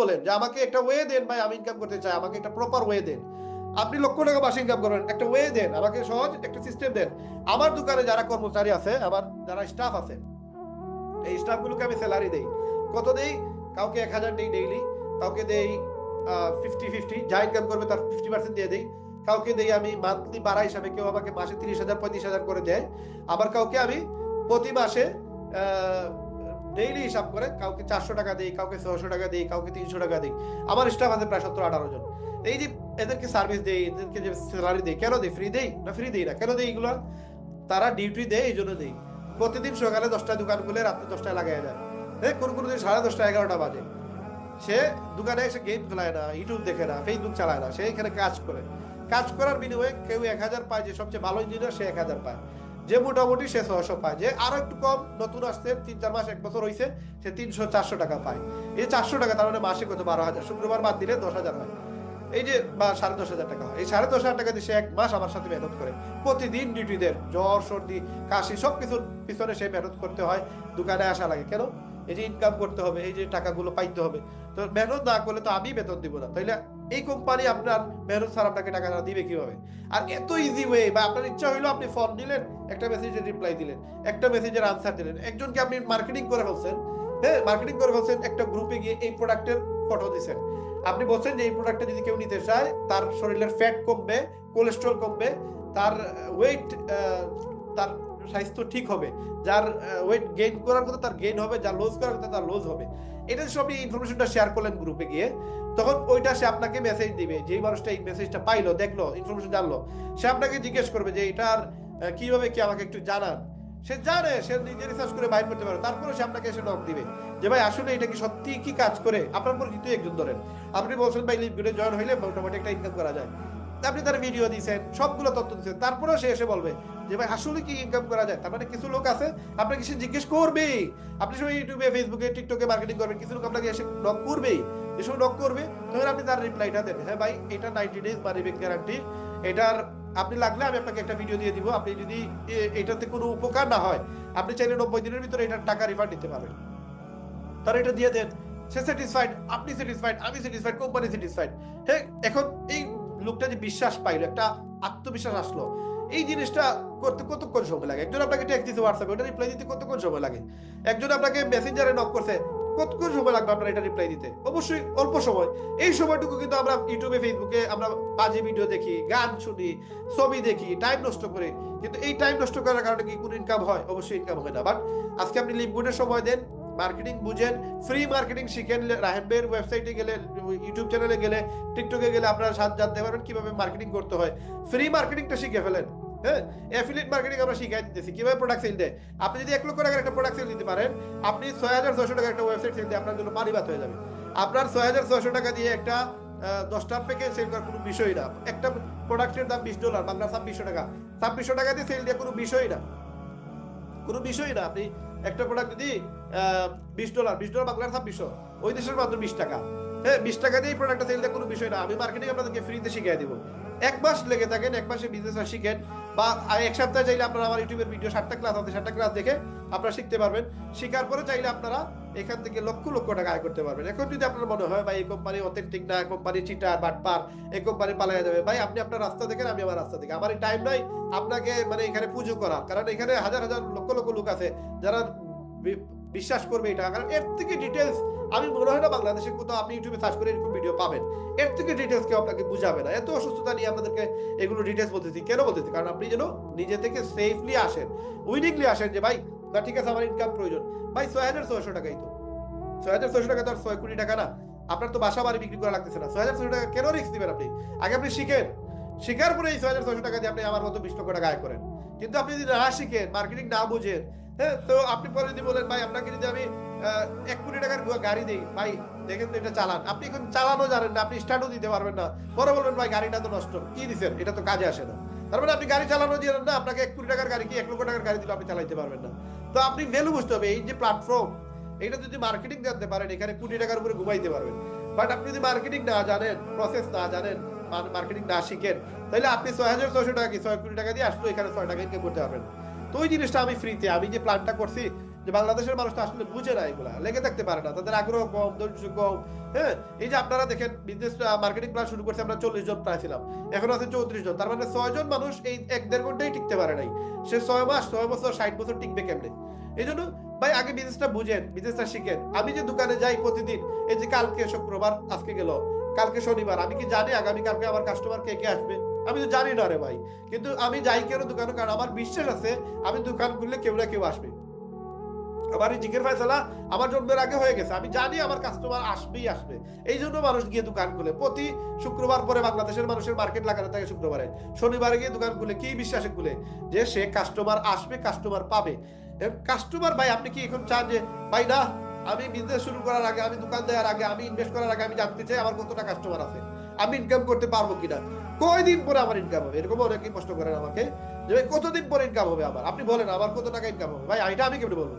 বলেন যে আমাকে একটা ওয়ে দেন ভাই, আমি ইনকাম করতে চাই, আমাকে একটা প্রপার ওয়ে দেন। আপনি লক্ষ টাকা মাসে ইনকাম করবেন একটা ওয়ে দেন, আমাকে সহজ একটা সিস্টেম দেন। আমার দোকানে যারা কর্মচারী আছে, আমার যারা স্টাফ আছে, এই স্টাফগুলোকে আমি স্যালারি দেই। কত দেই? কাউকে এক হাজার দেই ডেইলি কাউকে দেই ফিফটি ফিফটি যা ইনকাম করবে তার ফিফটি পার্সেন্ট দিয়ে দেই। কাউকে দেই আমি মান্থলি বাড়া হিসাবে কেউ আমাকে মাসে তিরিশ হাজার, পঁয়ত্রিশ হাজার করে দেয়। আবার কাউকে আমি প্রতি মাসে ডেইলি হিসাব করে কাউকে চারশো টাকা দিই, কাউকে ছশো টাকা দিই, কাউকে তিনশো টাকা দিই। আমার স্টাফ আছে প্রায় সত্তর, আঠারো জন। এই যে এদেরকে সার্ভিস দেই, এদেরকে যে স্যালারি দেই, কেন দেই? ফ্রি দেই না ফ্রি দেই না? কেন দেই এগুলো? তারা ডিউটি দেয়, এই জন্য দেই। প্রতিদিন সকালে দশটায় দোকান খুলে, রাত্রে দশটায় লাগাই যায় হ্যাঁ কোন কোন দিন সাড়ে দশটা, এগারোটা বাজে। সে দোকানে এসে গেম খেলায় না ইউটিউব দেখে না ফেসবুক চালায় না, সে এখানে কাজ করে। কাজ করার বিনিময়ে কেউ এক হাজার পায়, যে সবচেয়ে ভালো ইঞ্জিনিয়ার সে এক হাজার পায়। যে মোটামুটি সে ছশো পায়। যে আরও একটু কম, নতুন আসছে, তিন, চার মাস, এক বছর হয়েছে সে তিনশো, চারশো টাকা পায়। এই চারশো টাকা তার মানে মাসে কত বারো হাজার, শুক্রবার বাদ দিলে দশ হাজার হয়। এই যে বা সাড়ে দশ হাজার টাকা হয়। এই সাড়ে দশ হাজার টাকা দিয়ে সে এক মাস আমার সাথে মেহনত করে। প্রতিদিন ডিউটিদের জ্বর, সর্দি, কাশি সব কিছুর পিছনে সে মেহনত করতে হয়, দোকানে আসা লাগে। কেন? এই যে ইনকাম করতে হবে, এই যে টাকাগুলো পাইতে হবে। তো মেহনত না করলে তো আমি বেতন দিব না। তাইলে এই কোম্পানি আপনার মেহনত স্যার আপনাকে টাকা দিবে কীভাবে? আর এত ইজি ওয়ে বা আপনার ইচ্ছা হইল আপনি ফোন দিলেন, একটা মেসেজের রিপ্লাই দিলেন, একটা মেসেজের আনসার দিলেন। একজনকে আপনি মার্কেটিং করে ফেলছেন হ্যাঁ মার্কেটিং করে ফেলছেন, একটা গ্রুপে গিয়ে এই প্রোডাক্টের ফটো দিচ্ছেন আপনি বলছেন যে এই প্রোডাক্টটা যদি কেউ নিতে চায়, তার শরীরের ফ্যাট কমবে কোলেস্ট্রল কমবে, তার ওয়েট তার স্বাস্থ্য ঠিক হবে। যার ওয়েট গেইন করার কথা তার গেইন হবে, যার লুজ করার কথা তার লুজ হবে। এটা সব ইনফরমেশনটা শেয়ার করলেন গ্রুপে গিয়ে। তখন ওইটা সে আপনাকে মেসেজ দিবে, যেই মানুষটা এই মেসেজটা পাইলো, দেখল ইনফরমেশন জানলো, সে আপনাকে জিজ্ঞেস করবে যে এটার কীভাবে কি আমাকে একটু জানান? সে জানে, সে নিজে রিসার্চ করে বাইর করতে পারে তারপরে সে আপনাকে এসে নক দিবে যে, ভাই, আসলে এটা কি সত্যি কি কাজ করে? আপনার পরিচিত একজন ধরেন। আপনি বলছেন, ভাই লিঙ্কগুলো জয়েন হইলে মোটামুটি একটা ইনকাম করা যায়। আপনি তার ভিডিও দিয়েছেন সবগুলো তথ্য দিচ্ছেন তারপরেও সে এসে বলবে যে, ভাই, আসলে কি ইনকাম করা যায়? তার মানে কিছু লোক আছে, আপনাকে সে জিজ্ঞেস করবেই। আপনি সবাই ইউটিউবে ফেসবুকে টিকটকে মার্কেটিং করবেন, কিছু লোক আপনাকে এসে নক করবেই। এসব নক করবে, তখন আপনি তার রিপ্লাইটা দেন হ্যাঁ ভাই, এটা ninety days money back guarantee এটার আপনি লাগলে আমি আপনাকে একটা ভিডিও দিয়ে দিব। আপনি যদি এটাতে কোনো উপকার না হয়, আপনি চাইলে নব্বই দিনের ভিতরে এটার টাকা রিফান্ড দিতে পারবেন তার এটা দিয়ে দেন। সে স্যাটিসফাইড আপনি স্যাটিসফাইড আমি স্যাটিসফাইড কোম্পানি স্যাটিসফাইড হ্যাঁ এখন এই লোকটা যে বিশ্বাস পাইলো, একটা আত্মবিশ্বাস আসলো। এই জিনিসটা করতে কতক্ষণ সময় লাগে? একজন আপনাকে টেক্সট দিতে হোয়াটসঅ্যাপে ওটা রিপ্লাই দিতে কতক্ষণ সময় লাগে? একজন আপনাকে মেসেঞ্জারে নক করছে কতক্ষণ সময় লাগবে আপনার এটা রিপ্লাই দিতে? অবশ্যই অল্প সময়। এই সময়টুকু কিন্তু আমরা ইউটিউবে ফেসবুকে আমরা বাজে ভিডিও দেখি, গান শুনি, ছবি দেখি টাইম নষ্ট করে। কিন্তু এই টাইম নষ্ট করার কারণে কি কোনো ইনকাম হয়? অবশ্যই ইনকাম হয় না। বাট আজকে আপনি লিঙ্কগুডের সময় দেন মার্কেটিং বুঝেন ফ্রি মার্কেটিং শিখেন রাহেবের ওয়েবসাইটে গেলে ইউটিউব চ্যানেলে গেলে টিকটকে গেলে আপনারা সাথ জানতে পারবেন কীভাবে মার্কেটিং করতে হয়। ফ্রি মার্কেটিংটা শিখে ফেলেন হ্যাঁ? অ্যাফিলিয়েট মার্কেটিং আমরা শিখাই দিতেছি। কীভাবে প্রোডাক্ট সেল দেয়? আপনি যদি এক লক্ষ টাকার একটা প্রোডাক্ট সেল দিতে পারেন, আপনি ছয় হাজার ছয়শো টাকার একটা ওয়েবসাইট সেল দিয়ে আপনার জন্য পানি ভাত হয়ে যাবে। আপনার ছয় হাজার ছয়শো টাকা দিয়ে একটা দশটা প্যাকেজ সেল করার কোনো বিষয় না। একটা প্রোডাক্টের দাম বিশ ডলার বাংলা ছাব্বিশশো টাকা। ছাব্বিশশো টাকা দিয়ে সেল দিয়ে কোনো বিষয় না। কোনো বিষয় না। আপনি একটা প্রোডাক্ট যদি বিশ ডলার বিশ ডলার বাংলার ছাব্বিশশো ওই দেশের মাত্র বিশ টাকা। হ্যাঁ বিশ টাকা দিয়ে প্রোডাক্টটা সেল কোনো বিষয় না। আমি মার্কেটিং আপনাদেরকে ফ্রিতে শিখিয়ে দিব। এক মাস লেগে থাকেন, এক মাসে বিজনেস আর শিখেন, বা এক সপ্তাহে চাইলে আপনারা আমার ইউটিউবের ভিডিও ষাটটা ক্লাস আছে, ষাটটা ক্লাস দেখে আপনারা শিখতে পারবেন। শেখার পরে চাইলে আপনারা এখান থেকে লক্ষ লক্ষ টাকা আয় করতে পারবেন। এখন যদি আপনার মনে হয়, ভাই, এই কোম্পানি অথেন্টিক না কোম্পানি চিটার বাটপার এই কোম্পানি পালাইয়া যাবে ভাই, আপনি আপনার রাস্তা দেখেন, আমি আমার রাস্তা দেখি। আমার টাইম নাই আপনাকে মানে এখানে পুজো করা কারণ এখানে হাজার হাজার লক্ষ লক্ষ লোক আছে, যারা বিশ্বাস করবে এটা। কারণ এর থেকে ডিটেলস আমি মনে হয় না বাংলাদেশে কোথাও আপনি ইউটিউবে সার্চ করে এরকম ভিডিও পাবেন। এর থেকে ডিটেলস কেউ আপনাকে বুঝাবে না। এত অসুস্থতা নিয়ে আপনাদেরকে এগুলো ডিটেলস বলতেছি কেন বলতেছি কারণ আপনি যেন নিজে থেকে সেফলি আসেন উইনিংলি আসেন যে, ভাই, না, ঠিক আছে, আমার ইনকাম প্রয়োজন। ভাই ছয় হাজার ছয়শো টাকাই তো। ছয় হাজার ছয়শো টাকা তো আর ছয় কোটি টাকা না। আপনার তো বাসা বাড়ি বিক্রি করা লাগতেছে না। ছয় হাজার ছয়শো টাকা কেন রিস্ক দিবেন আপনি? আগে আপনি শিখেন। শিখার পরে এই ছয় হাজার ছয়শো টাকা দিয়ে আপনি আমার মতো বিশ লক্ষ টাকা আয় করেন। কিন্তু আপনি যদি না শিখেন মার্কেটিং না বুঝেন হ্যাঁ তো আপনি পরে যদি বলেন, ভাই, আপনাকে যদি আমি এক কোটি টাকার গাড়ি দিই, ভাই, দেখেন তো এটা চালান। আপনি এখন চালানো জানেন না, আপনি স্টার্টও দিতে পারবেন না। পরে বলবেন, ভাই, গাড়িটা তো নষ্ট। কি দিচ্ছেন এটা তো কাজে আসে না। তার মানে আপনি গাড়ি চালানো জানেন না, আপনাকে এক কোটি টাকার গাড়ি কি এক লক্ষ টাকার গাড়ি দিলে আপনি চালাইতে পারবেন না। তো আপনি ভ্যালু বুঝতে হবে, এই যে প্ল্যাটফর্ম এটা যদি মার্কেটিং জানতে পারেন, এখানে কোটি টাকার উপরে ঘুমাইতে পারবেন। বাট আপনি যদি মার্কেটিং না জানেন প্রসেস না জানেন মার্কেটিং না শিখেন, তাহলে আপনি ছয় হাজার ছয়শো টাকা কি, ছয় কোটি টাকা দিয়ে আসলো এখানে ছয় টাকা ইনকাম করতে পারবেন। তো ওই জিনিসটা আমি ফ্রিতে আমি যে প্ল্যানটা করছি যে বাংলাদেশের মানুষ তো আসলে বুঝে না এগুলা, লেগে থাকতে পারে না, তাদের আগ্রহ কম ধৈর্য কম হ্যাঁ? এই যে আপনারা দেখেন বিজনেস মার্কেটিং প্ল্যান শুরু করছে, আমরা চল্লিশ জন প্রায় ছিলাম, এখন আছে চৌত্রিশ জন, তার মানে ছয় জন মানুষ এই এক দেড় ঘন্টাই টিকতে পারে নাই। সে ছয় মাস, ছয় বছর, ষাট বছর টিকবে কেমনে? এই জন্য ভাই, আগে বিজনেসটা বুঝেন বিজনেসটা শিখেন। আমি যে দোকানে যাই প্রতিদিন, এই যে কালকে শুক্রবার, আজকে গেল, কালকে শনিবার, আমি কি জানি আগামী কালকে আমার কাস্টমার কে কে আসবে? আমি তো জানি না রে ভাই। কিন্তু আমি যাই কেন দোকানে? কারণ আমার বিশ্বাস আছে, আমি দোকান খুললে কেউ না কেউ আসবে। আমার এই জিজ্ঞের ফয়সালা আমার জন্মের আগে হয়ে গেছে। আমি জানি আমার কাস্টমার আসবেই আসবে। এই জন্য মানুষ গিয়ে দোকান খুলে। প্রতি শুক্রবার পরে বাংলাদেশের মানুষের মার্কেট লাগানো থাকে শুক্রবারে। শনিবারে গিয়ে দোকান খুলে। কি বিশ্বাসে খুলে? যে সে কাস্টমার আসবে কাস্টমার পাবে। কাস্টমার ভাই, আপনি কি এখন চান যে, ভাই না, আমি বিজনেস শুরু করার আগে, আমি দোকান দেওয়ার আগে, আমি ইনভেস্ট করার আগে আমি জানতে চাই আমার কতটা কাস্টমার আছে? আমি ইনকাম করতে পারব কিনা? কয়দিন পরে আমার ইনকাম হবে? এরকম অনেকেই প্রশ্ন করেন আমাকে যে, ভাই, কতদিন পরে ইনকাম হবে আমার? আপনি বলেন, আমার কত টাকা ইনকাম হবে? ভাই, এটা আমি কেমন বলব?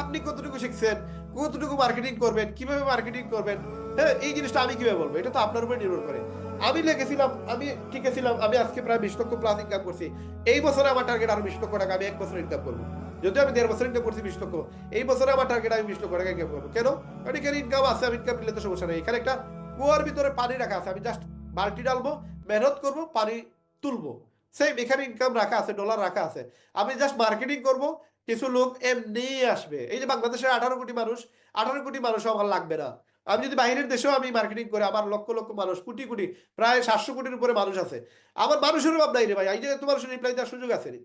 আপনি কতটুকু শিখছেন? কতটুকু মার্কেটিং করবেন? কীভাবে মার্কেটিং করবেন? হ্যাঁ এই জিনিসটা আমি কীভাবে বলব? এটা তো আপনার উপর নির্ভর করে। আমি লেগেছিলাম আমি ঠিক ছিলাম আমি আজকে প্রায় বিশ লক্ষ প্লাস ইনকাম করছি। এই বছরে আমার টার্গেট আরও বিশ লক্ষ টাকা, আমি এক বছর ইনকাম করব। যদি আমি দেড় বছর ইনকাম করছি বিশ লক্ষ, এই বছরে আমার টার্গেট আমি বিশ লক্ষ টাকা ইনকাম করব। কেন? কারণ এখানে ইনকাম আছে, আমি ইনকাম নিলে তো সমস্যা নেই। এখানে একটা কুয়ার ভিতরে পানি রাখা আছে, আমি জাস্ট বালতি ডালবো মেহনত করব, পানি তুলবো। সেম এখানে ইনকাম রাখা আছে ডলার রাখা আছে। আমি জাস্ট মার্কেটিং করব, কিছু লোক এমনি আসবে। এই যে বাংলাদেশের আঠারো কোটি মানুষ, আঠারো কোটি মানুষ আমার লাগবে না। আমি যদি বাইরের দেশেও আমি মার্কেটিং করে, আমার লক্ষ লক্ষ মানুষ, কোটি কোটি, প্রায় সাতশো কোটির উপরে মানুষ আছে। আমার মানুষের অভাব নাই রে ভাই। এই যে এত মানুষের রিপ্লাই দেওয়ার সুযোগ আছে রে।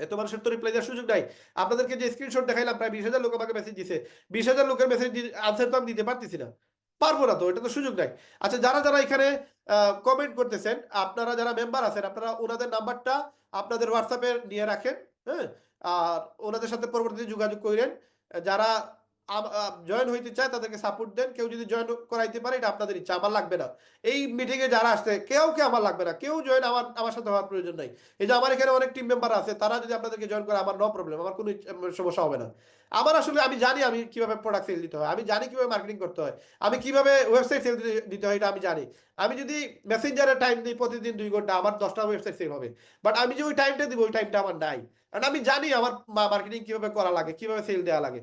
এত মানুষের তো রিপ্লাই দেওয়ার সুযোগ নাই। আপনাদেরকে যে স্ক্রিনশট দেখাইলাম, প্রায় বিশ হাজার লোক আমাকে মেসেজ দিছে। বিশ হাজার লোকের মেসেজ আনসার তো আমি দিতে পারতেছি না। পারব না তো, এটা তো সুযোগ নাই। আচ্ছা যারা যারা এখানে কমেন্ট করতেছেন, আপনারা যারা মেম্বার আছেন, আপনারা ওনাদের নাম্বারটা আপনাদের হোয়াটসঅ্যাপে নিয়ে রাখেন হ্যাঁ? আর ওনাদের সাথে পরবর্তীতে যোগাযোগ করেন। যারা জয়েন হইতে চায়, তাদেরকে সাপোর্ট দেন। কেউ যদি জয়েন করাইতে পারে, এটা আপনাদের ইচ্ছা, আমার লাগবে না। এই মিটিংয়ে যারা আসছে, কেউ কে আমার লাগবে না? কেউ জয়েন আমার আমার সাথে হওয়ার প্রয়োজন নাই। এই যে আমার এখানে অনেক টিম মেম্বার আছে, তারা যদি আপনাদেরকে জয়েন করে, আমার নো প্রবলেম আমার কোনো সমস্যা হবে না। আমার আসলে, আমি জানি আমি কীভাবে প্রোডাক্ট সেল দিতে হয়, আমি জানি কীভাবে মার্কেটিং করতে হয়, আমি কীভাবে ওয়েবসাইট সেল দিতে হয়, এটা আমি জানি। আমি যদি মেসেঞ্জারে টাইম দিই, প্রতিদিন দুই ঘণ্টা, আমার দশটা ওয়েবসাইট সেল হবে। বাট আমি যে ওই টাইমটা দিব, ওই টাইমটা আমার নাই। কারণ আমি জানি আমার মার্কেটিং কীভাবে করা লাগে, কীভাবে সেল দেওয়া লাগে।